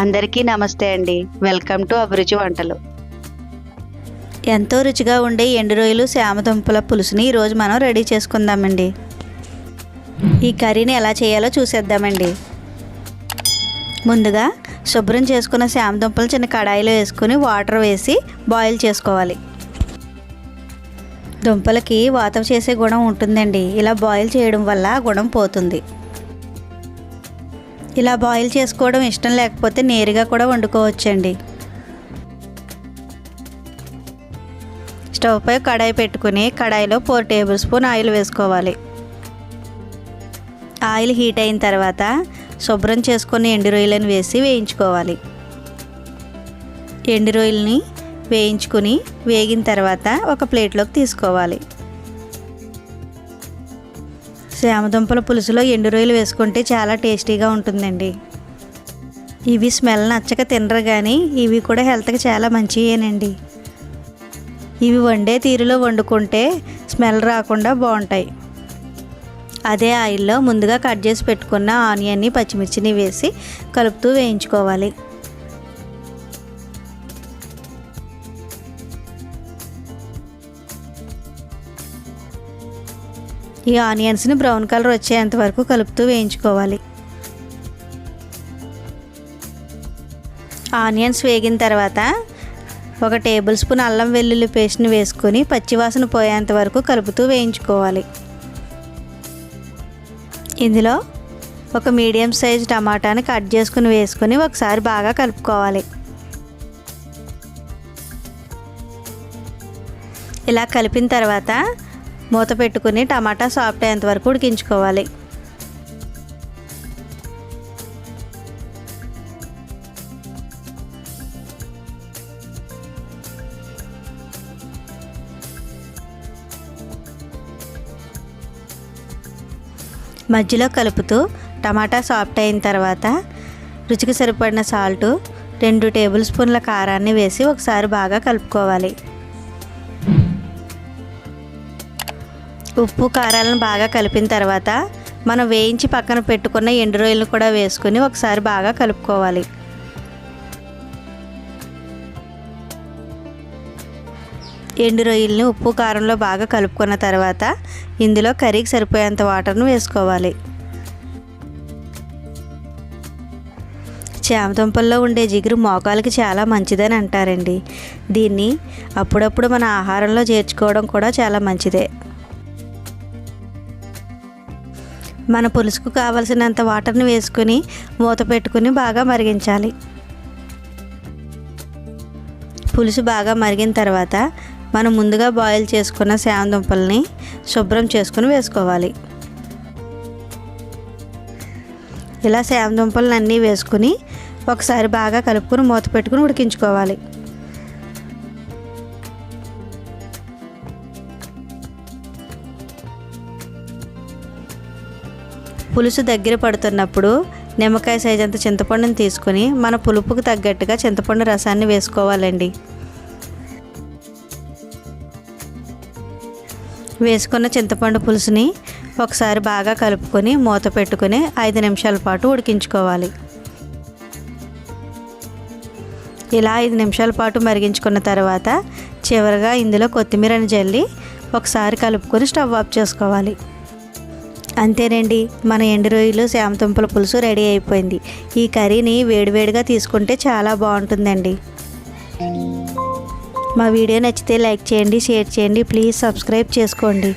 అందరికీ నమస్తే అండి. వెల్కమ్ టు అభిరుచి వంటలు. ఎంతో రుచిగా ఉండే ఎండు రొయ్యలు శామదుంపల పులుసుని ఈరోజు మనం రెడీ చేసుకుందామండి. ఈ కర్రీని ఎలా చేయాలో చూసేద్దామండి. ముందుగా శుభ్రం చేసుకున్న శామదుంపలు చిన్న కడాయిలో వేసుకుని వాటర్ వేసి బాయిల్ చేసుకోవాలి. దుంపలకి వాతం చేసే గుణం ఉంటుందండి. ఇలా బాయిల్ చేయడం వల్ల గుణం పోతుంది. ఇలా బాయిల్ చేసుకోవడం ఇష్టం లేకపోతే నేరుగా కూడా వండుకోవచ్చండి. స్టవ్ పై కడాయి పెట్టుకుని కడాయిలో ఫోర్ టేబుల్ స్పూన్ ఆయిల్ వేసుకోవాలి. ఆయిల్ హీట్ అయిన తర్వాత శుభ్రం చేసుకుని ఎండు రొయ్యలను వేసి వేయించుకోవాలి. ఎండు రొయ్యలని వేయించుకుని వేగిన తర్వాత ఒక ప్లేట్లోకి తీసుకోవాలి. శామదుంపల పులుసులో ఎండు రొయ్యలు వేసుకుంటే చాలా టేస్టీగా ఉంటుందండి. ఇవి స్మెల్ నచ్చక తినరు కానీ ఇవి కూడా హెల్త్కి చాలా మంచివేనండి ఇవి వండే తీరులో వండుకుంటే స్మెల్ రాకుండా బాగుంటాయి. అదే ఆయిల్లో ముందుగా కట్ చేసి పెట్టుకున్న ఆనియన్ని పచ్చిమిర్చిని వేసి కలుపుతూ వేయించుకోవాలి. ఈ ఆనియన్స్ని బ్రౌన్ కలర్ వచ్చేంత వరకు కలుపుతూ వేయించుకోవాలి. ఆనియన్స్ వేగిన తర్వాత ఒక టేబుల్ స్పూన్ అల్లం వెల్లుల్లి పేస్ట్ని వేసుకొని పచ్చివాసన పోయేంత వరకు కలుపుతూ వేయించుకోవాలి. ఇందులో ఒక మీడియం సైజ్ టమాటాని కట్ చేసుకుని వేసుకొని ఒకసారి బాగా కలుపుకోవాలి. ఇలా కలిపిన తర్వాత మూత పెట్టుకుని టమాటా సాఫ్ట్ అయ్యేంత వరకు ఉడికించుకోవాలి. మధ్యలో కలుపుతూ టమాటా సాఫ్ట్ అయిన తర్వాత రుచికి సరిపడిన సాల్టు రెండు టేబుల్ స్పూన్ల కారాన్ని వేసి ఒకసారి బాగా కలుపుకోవాలి. ఉప్పు కారాలను బాగా కలిపిన తర్వాత మనం వేయించి పక్కన పెట్టుకున్న ఎండు రొయ్యలను కూడా వేసుకుని ఒకసారి బాగా కలుపుకోవాలి. ఎండు రొయ్యల్ని ఉప్పు కారంలో బాగా కలుపుకున్న తర్వాత ఇందులో కర్రీకి సరిపోయేంత వాటర్ను వేసుకోవాలి. చామదుంపల్లో ఉండే జిగురు మోకాలకి చాలా మంచిదని అంటారండి. దీన్ని అప్పుడప్పుడు మన ఆహారంలో చేర్చుకోవడం కూడా చాలా మంచిదే. మన పులుసుకు కావలసినంత వాటర్ని వేసుకుని మూత పెట్టుకుని బాగా మరిగించాలి. పులుసు బాగా మరిగిన తర్వాత మనం ముందుగా బాయిల్ చేసుకున్న శామదుంపల్ని శుభ్రం చేసుకుని వేసుకోవాలి. ఇలా శామదుంపలను అన్నీ వేసుకుని ఒకసారి బాగా కలుపుకొని మూత పెట్టుకుని ఉడికించుకోవాలి. పులుసు దగ్గర పడుతున్నప్పుడు నిమ్మకాయ సైజ్ అంత చింతపండుని తీసుకుని మన పులుపుకు తగ్గట్టుగా చింతపండు రసాన్ని వేసుకోవాలండి. వేసుకున్న చింతపండు పులుసుని ఒకసారి బాగా కలుపుకొని మూత పెట్టుకుని ఐదు నిమిషాల పాటు ఉడికించుకోవాలి. ఇలా ఐదు నిమిషాల పాటు మరిగించుకున్న తర్వాత చివరిగా ఇందులో కొత్తిమీరని జల్లి ఒకసారి కలుపుకొని స్టవ్ ఆఫ్ చేసుకోవాలి. అంతేనండి. మన ఎండు రొయ్యలు శామతుంపల పులుసు రెడీ అయిపోయింది. ఈ కర్రీని వేడివేడిగా తీసుకుంటే చాలా బాగుంటుందండి. మా వీడియో నచ్చితే లైక్ చేయండి షేర్ చేయండి ప్లీజ్ సబ్స్క్రైబ్ చేసుకోండి.